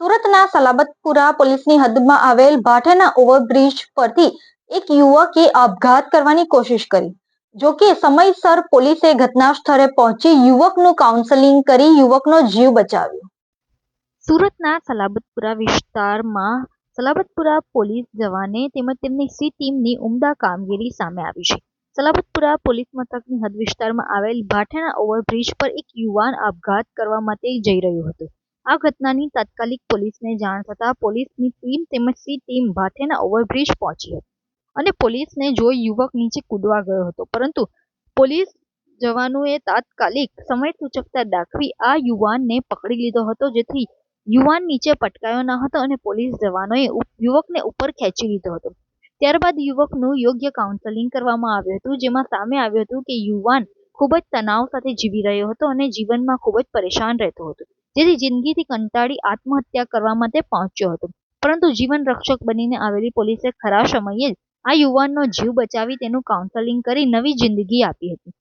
સુરતના સલાબતપુરા પોલીસની હદમાં આવેલ ભાઠાના ઓવરબ્રિજ પરથી એક યુવકે આપઘાત કરવાની કોશિશ કરી. જો કે સમયસર પોલીસે ઘટના સ્થળે પહોંચી યુવકનું કાઉન્સેલિંગ કરી યુવકનો જીવ બચાવ્યો. સુરતના સલાબતપુરા વિસ્તારમાં સલાબતપુરા પોલીસ જવાને તેમજ તેમની સી ટીમની ઉમદા કામગીરી સામે આવી છે. સલાબતપુરા પોલીસ મથકની હદ વિસ્તારમાં આવેલ ભાઠાના ઓવરબ્રિજ પર એક યુવાન આપઘાત કરવા માટે જઈ રહ્યો હતો. આ ઘટનાની તાત્કાલિક પોલીસને જાણ થતાં પોલીસની ટીમ તેમજ સી ટીમ ભાથેના ઓવરબ્રિજ પહોંચી હતી અને પોલીસને જોઈ યુવક નીચે કૂદવા ગયો હતો. પરંતુ પોલીસ જવાનોએ તાત્કાલિક સમય સૂચકતા દાખવી આ યુવાનને પકડી લીધો હતો. જેથી યુવાન નીચે પટકાયો ન હતો અને પોલીસ જવાનોએ યુવકને ઉપર ખેંચી લીધો હતો. ત્યારબાદ યુવકનું યોગ્ય કાઉન્સેલિંગ કરવામાં આવ્યું હતું, જેમાં સામે આવ્યું હતું કે યુવાન ખૂબ જ તણાવ સાથે જીવી રહ્યો હતો અને જીવનમાં ખૂબ જ પરેશાન રહેતો હતો. જેથી જિંદગીથી કંટાળી આત્મહત્યા કરવા માટે પહોંચ્યો હતો. પરંતુ જીવન રક્ષક બનીને આવેલી પોલીસે ખરા સમયે જ આ યુવાનનો જીવ બચાવી તેનું કાઉન્સેલિંગ કરી નવી જિંદગી આપી હતી.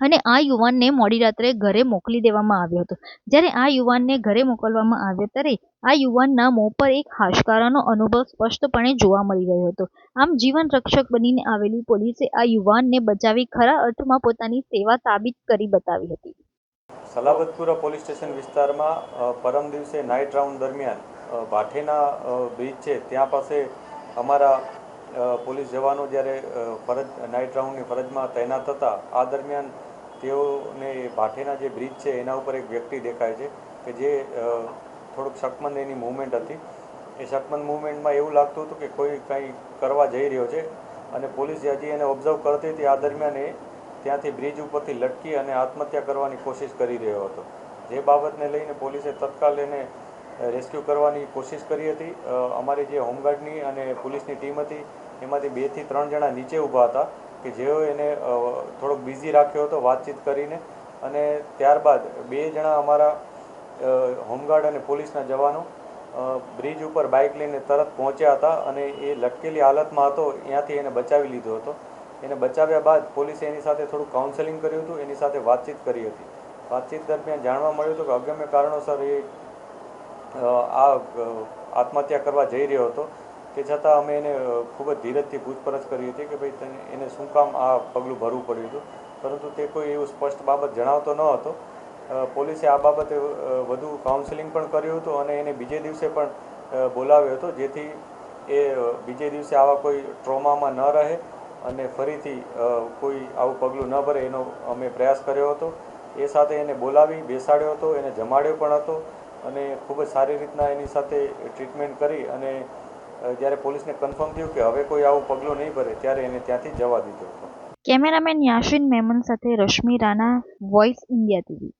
અને આ યુવાનને મોડી રાત્રે ઘરે મોકલી દેવામાં આવ્યો હતો. જ્યારે આ યુવાનને ઘરે મોકલવામાં આવ્યો ત્યારે આ યુવાનના મોં પર એક હાશકારાનો અનુભવ સ્પષ્ટપણે જોવા મળી રહ્યો હતો. આમ જીવન રક્ષક બનીને આવેલી પોલીસે આ યુવાનને બચાવી ખરા અર્થમાં પોતાની સેવા સાબિત કરી બતાવી હતી. સલાબતપુરા પોલીસ સ્ટેશન વિસ્તારમાં પરમ દિવસે નાઇટ રાઉન્ડ દરમિયાન ભાઠેના બ્રિજ છે, ત્યાં પાસે અમારા પોલીસ જવાનો જ્યારે ફરજ, નાઇટ રાઉન્ડની ફરજમાં તૈનાત હતા, આ દરમિયાન તેઓને ભાઠેના જે બ્રિજ છે, એના ઉપર એક વ્યક્તિ દેખાય છે કે જે થોડુંક શકમંદ એની મૂવમેન્ટ હતી. એ શકમંદ મૂવમેન્ટમાં એવું લાગતું હતું કે કોઈ કંઈ કરવા જઈ રહ્યો છે અને પોલીસ હજી એને ઓબ્ઝર્વ કરતી હતી, આ દરમિયાન એ ત્યાંથી બ્રિજ ઉપરથી લટકી અને આત્મહત્યા કરવાની કોશિશ કરી રહ્યો હતો. જે બાબતને લઈને પોલીસે તત્કાલ એને રેસ્ક્યુ કરવાની કોશિશ કરી હતી. અમારી જે હોમગાર્ડની અને પોલીસની ટીમ હતી, એમાંથી બેથી ત્રણ જણા નીચે ઊભા હતા કે જેઓ એને થોડોક બિઝી રાખ્યો હતો વાતચીત કરીને. અને ત્યારબાદ બે જણા અમારા હોમગાર્ડ અને પોલીસના જવાનો બ્રિજ ઉપર બાઇક લઈને તરત પહોંચ્યા હતા અને એ લટકેલી હાલતમાં હતો, ત્યાંથી એને બચાવી લીધો હતો. એને બચાવ્યા બાદ પોલીસે એની સાથે થોડું કાઉન્સેલિંગ કર્યું હતું, એની સાથે વાતચીત કરી હતી. વાતચીત દરમિયાન જાણવા મળ્યું હતું કે અગમ્ય કારણોસર એ આ આત્મહત્યા કરવા જઈ રહ્યો હતો. તે છતાં અમે એને ખૂબ જ ધીરજથી પૂછપરછ કરી હતી કે ભાઈ તને, એને શું કામ આ પગલું ભરવું પડ્યું હતું? પરંતુ તે કોઈ એવું સ્પષ્ટ બાબત જણાવતો ન હતો. પોલીસે આ બાબતે વધુ કાઉન્સેલિંગ પણ કર્યું હતું અને એને બીજે દિવસે પણ બોલાવ્યો હતો, જેથી એ બીજે દિવસે આવા કોઈ ટ્રોમામાં ન રહે. અને ફરીથી કોઈ આવું પગલું ન ભરે એનો અમે પ્રયાસ કર્યો હતો. એ સાથે એને બોલાવી, બેસાડ્યો હતો, એને જમાડ્યો પણ હતો અને ખૂબ જ સારી રીતના એની સાથે ટ્રીટમેન્ટ કરી અને જ્યારે પોલીસને કન્ફર્મ થયું કે હવે કોઈ આવું પગલું નહીં ભરે, ત્યારે એને ત્યાંથી જવા દીધો હતો. કેમેરામેન યાશિન મેમન સાથે Rashmi Rana voice India TV